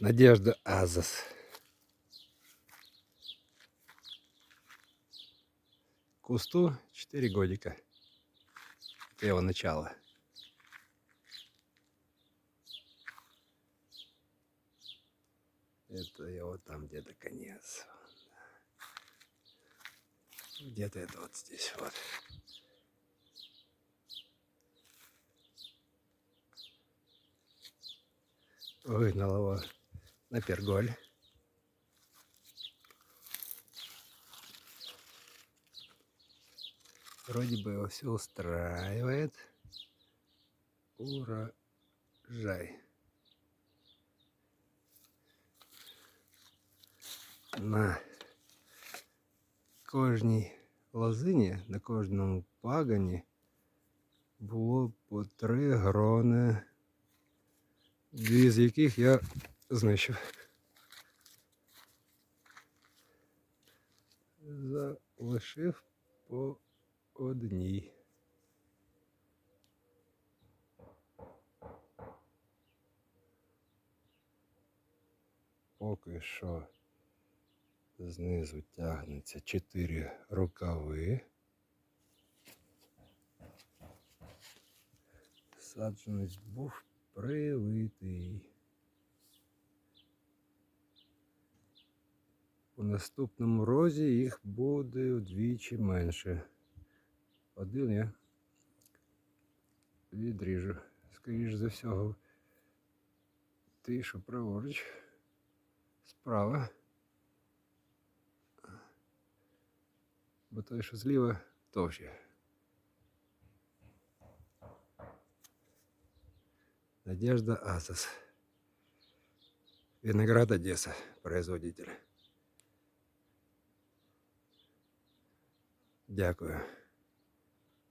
Надежда Азас. Кусту 4 годика. Это его начало. Это его там где-то конец. Где-то это вот здесь вот. Выгнал его на перголь. Вроде бы его все устраивает. Урожай. На кожній лозині, на кожному пагані було по три грони, дві з яких я знищив. Залишив по одній. Поки що знизу тягнеться чотири рукави. Саджанець був привитий. У наступному розі їх буде вдвічі менше. Один я відріжу. Скоріше за всього, ти, що праворуч, справа. Бо той, що зліва, товще. Надежда Асас. Виноград Одесса, производитель. Дякую.